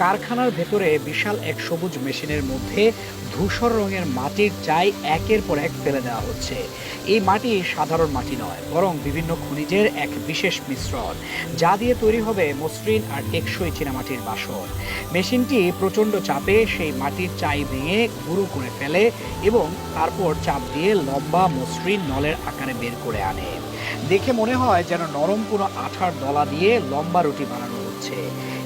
কারখানার ভেতরে বিশাল এক সবুজ মেশিনের মধ্যে ধূসর রঙের মাটির চাই একের পর এক ফেলে দেওয়া হচ্ছে। এই মাটি সাধারণ মাটি নয়, বরং বিভিন্ন খনিজের এক বিশেষ মিশ্রণ, যা দিয়ে তৈরি হবে মসৃণ আর টেকসই চীনামাটির বাসন। মেশিনটি প্রচণ্ড চাপে সেই মাটির চাই ভেঙে গুঁড়ো করে ফেলে এবং তারপর চাপ দিয়ে লম্বা মসৃণ নলের আকারে বের করে আনে। দেখে মনে হয় যেন নরম কোনো আঠার দলা দিয়ে লম্বা রুটি বানানো হচ্ছে।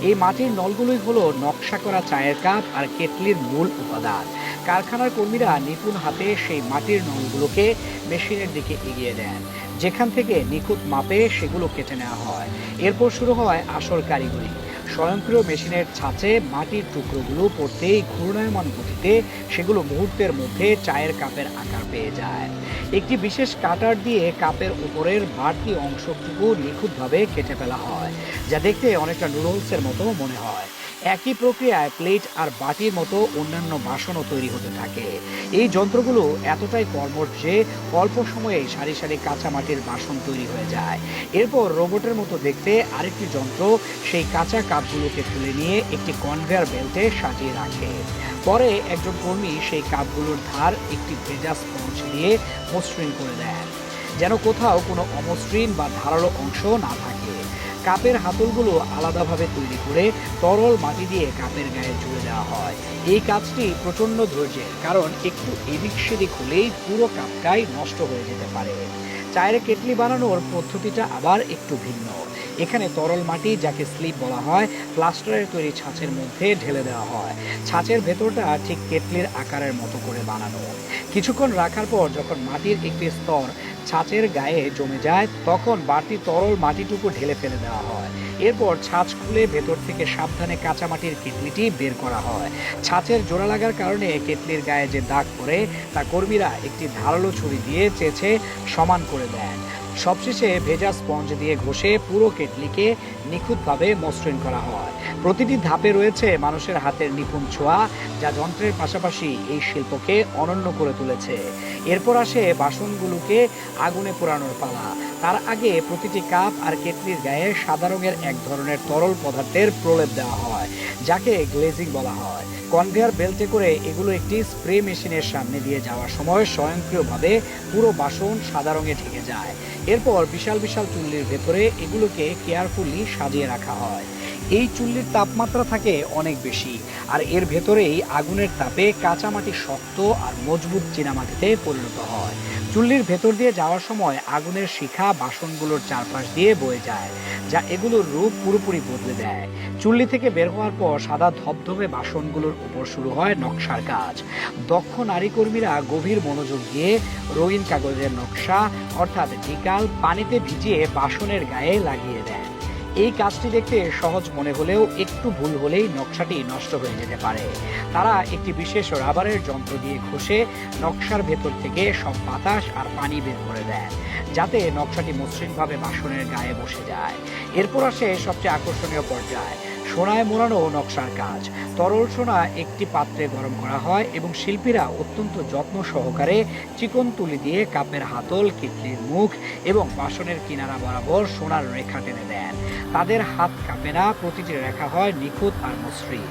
এই মাটির নলগুলোই হলো নকশা করা চায়ের কাপ আর কেটলির মূল উপাদান। কারখানার কর্মীরা নিপুণ হাতে সেই মাটির নলগুলোকে মেশিনের দিকে এগিয়ে দেন। যেখান থেকে নিখুঁত মাপে সেগুলো কেটে নেওয়া হয়। এরপর শুরু হয় আসল কারিগরি। স্বয়ংক্রিয় মেশিনের ছাঁচে মাটির টুকরোগুলো পড়তেই ঘূর্ণায়মান গতিতে সেগুলো মুহূর্তের মধ্যে চায়ের কাপের আকার পেয়ে যায়। একটি বিশেষ কাটার দিয়ে কাপের উপরের বাড়তি অংশটুকু নিখুঁতভাবে কেটে ফেলা হয়, যা দেখতে অনেকটা নুডলসের মতো মনে হয়। একই প্রক্রিয়ায় প্লেট আর বাটির মতো অন্যান্য বাসনও তৈরি হতে থাকে। এই যন্ত্রগুলো এতটাই কর্মঠ যে অল্প সময়ে সারি সারি কাঁচা মাটির বাসন তৈরি হয়ে যায়। এরপর রোবটের মতো দেখতে আরেকটি যন্ত্র সেই কাঁচা কাপগুলোকে তুলে নিয়ে একটি কনভেয়ার বেল্টে সাজিয়ে রাখে। পরে একজন কর্মী সেই কাপগুলোর ধার একটি ভেজা স্পঞ্জ দিয়ে মসৃণ করে দেন, যেন কোথাও কোনো অমসৃণ বা ধারালো অংশ না থাকে। কাপের হাতলগুলো আলাদাভাবে তৈরি করে তরল মাটি দিয়ে কাপের গায়ে জুড়ে দেওয়া হয়। এই কাজটি প্রচণ্ড ধৈর্যের, কারণ একটু এদিক সেদিক হলেই পুরো কাপটাই নষ্ট হয়ে যেতে পারে। চায়ের কেটলি বানানোর পদ্ধতিটা আবার একটু ভিন্ন। এখানে তরল মাটি, যাকে স্লিপ বলা হয়, প্লাস্টারের তৈরি ছাঁচের মধ্যে ঢেলে দেওয়া হয়। ছাঁচের ভেতরটা ঠিক কেটলির আকারের মতো করে বানানো। কিছুক্ষণ রাখার পর যখন মাটির একটি স্তর ছাঁচের গায়ে জমে যায়, তখন বাড়তি তরল মাটিটুকু ঢেলে ফেলে দেওয়া হয়। এরপর ছাঁচ খুলে ভেতর থেকে সাবধানে কাঁচা মাটির কেটলিটি বের করা হয়। ছাঁচের জোড়া লাগার কারণে কেটলির গায়ে যে দাগ পড়ে, তা কর্মীরা একটি ধারালো ছুরি দিয়ে চেঁচে সমান করে দেন। সবশেষে ভেজা স্পঞ্জ দিয়ে ঘষে পুরো কেটলিকে নিখুঁতভাবে মসৃণ করা হয়। প্রতিটি ধাপে রয়েছে মানুষের হাতের নিপুণ ছোঁয়া, যা যন্ত্রের পাশাপাশি এই শিল্পকে অনন্য করে তুলেছে। এরপর আসে বাসনগুলোকে আগুনে পোড়ানোর পালা। তার আগে প্রতিটি কাপ আর কেটলির গায়ে সাদা রঙের এক ধরনের তরল পদার্থের প্রলেপ দেওয়া হয়, যাকে গ্লেজিং বলা হয়। কনভেয়ার বেল্টে করে এগুলো একটি স্প্রে মেশিনের সামনে দিয়ে যাওয়ার সময় স্বয়ংক্রিয়ভাবে পুরো বাসন সাদা রঙে ঢেকে যায়। এরপর বিশাল বিশাল চুল্লির ভেতরে এগুলোকে কেয়ারফুলি সাজিয়ে রাখা হয়। এই চুল্লির তাপমাত্রা থাকে অনেক বেশি, আর এর ভেতরেই আগুনের তাপে কাঁচামাটি শক্ত আর মজবুত চীনামাটিতে পরিণত হয়। চুল্লির ভেতর দিয়ে যাওয়ার সময় আগুনের শিখা বাসনগুলোর চারপাশ দিয়ে বয়ে যায়, যা এগুলোর রূপ পুরোপুরি বদলে দেয়। চুল্লি থেকে বের হওয়ার পর সাদা ধবধবে বাসনগুলোর উপর শুরু হয় নকশার কাজ। দক্ষ নারী কর্মীরা গভীর মনোযোগ দিয়ে রঙিন কাগজের নকশা, অর্থাৎ ডিকাল, পানিতে ভিজিয়ে বাসনের গায়ে লাগিয়ে দেন এই কাজটি দেখতে সহজ মনে হলেও একটু ভুল হলেই নকশাটি নষ্ট হয়ে যেতে পারে। তারা একটি বিশেষ রাবারের যন্ত্র দিয়ে ঘষে নকশার ভেতর থেকে সব বাতাস আর পানি বের করে দেয়, যাতে নকশাটি মসৃণভাবে বাসনের গায়ে বসে যায়। এরপর আসে সবচেয়ে আকর্ষণীয় পর্যায় সোনায় মোড়ানো নকশার কাজ। তরল সোনা একটি পাত্রে গরম করা হয় এবং শিল্পীরা অত্যন্ত যত্ন সহকারে চিকন তুলি দিয়ে কাপের হাতল কিতলির মুখ এবং বাসনের কিনারা বরাবর সোনার রেখা টেনে দেন। তাদের হাত কাঁপে না, প্রতিটি রেখা হয় নিখুঁত আর মসৃণ।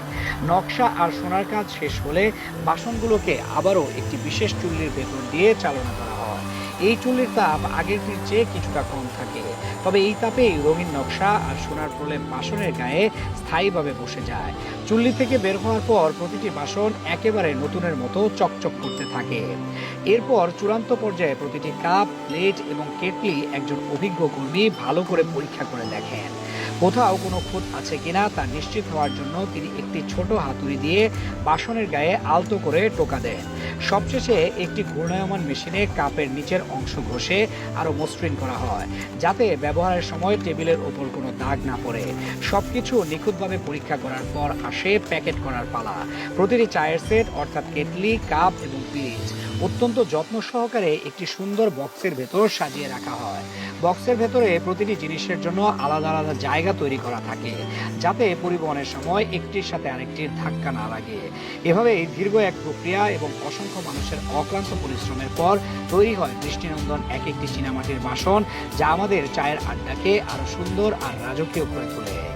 নকশা আর সোনার কাজ শেষ হলে বাসনগুলোকে আবারও একটি বিশেষ চুল্লির ভেতর দিয়ে চালনা করা এই চুলের তাপ আগের দিন চেয়ে কিছুটা কম থাকে। তবে এই তাপেই রঙিন নকশা আর সোনার প্রলেপ বাসনের গায়ে স্থায়ীভাবে বসে যায়। চুল্লি থেকে বের হওয়ার পর প্রতিটি বাসন একেবারে নতুনের মতো চকচক করতে থাকে। এরপর চূড়ান্ত পর্যায়ে প্রতিটি কাপ, প্লেট এবং কেটলি একজন অভিজ্ঞ কর্মী ভালো করে পরীক্ষা করে দেখেন। কোথাও কোনো খুঁত আছে কিনা তা নিশ্চিত হওয়ার জন্য তিনি একটি ছোট হাতুড়ি দিয়ে বাসনের গায়ে আলতো করে টোকা দেন। সবশেষে একটি ঘূর্ণায়মান মেশিনে কাপের নিচের অংশ ঘষে আরও মসৃণ করা হয়, যাতে ব্যবহারের সময় টেবিলের ওপর কোনো দাগ না পড়ে। সবকিছু নিখুঁতভাবে পরীক্ষা করার পর আসে প্যাকেট করার পালা। প্রতিটি চায়ের সেট, অর্থাৎ কেটলি, কাপ এবং পিরিচ অত্যন্ত যত্ন সহকারে একটি সুন্দর বক্সের ভেতর সাজিয়ে রাখা হয়। বক্সের ভেতরে প্রতিটি জিনিসের জন্য আলাদা আলাদা জায়গা তৈরি করা থাকে, যাতে পরিবহনের সময় একটির সাথে আরেকটির ধাক্কা না লাগে। এভাবে দীর্ঘ এক প্রক্রিয়া এবং অসংখ্য মানুষের অক্লান্ত পরিশ্রমের পর তৈরি হয় দৃষ্টিনন্দন এক একটি চীনামাটির বাসন, যা আমাদের চায়ের আড্ডাকে আরও সুন্দর আর রাজকীয় করে তোলে।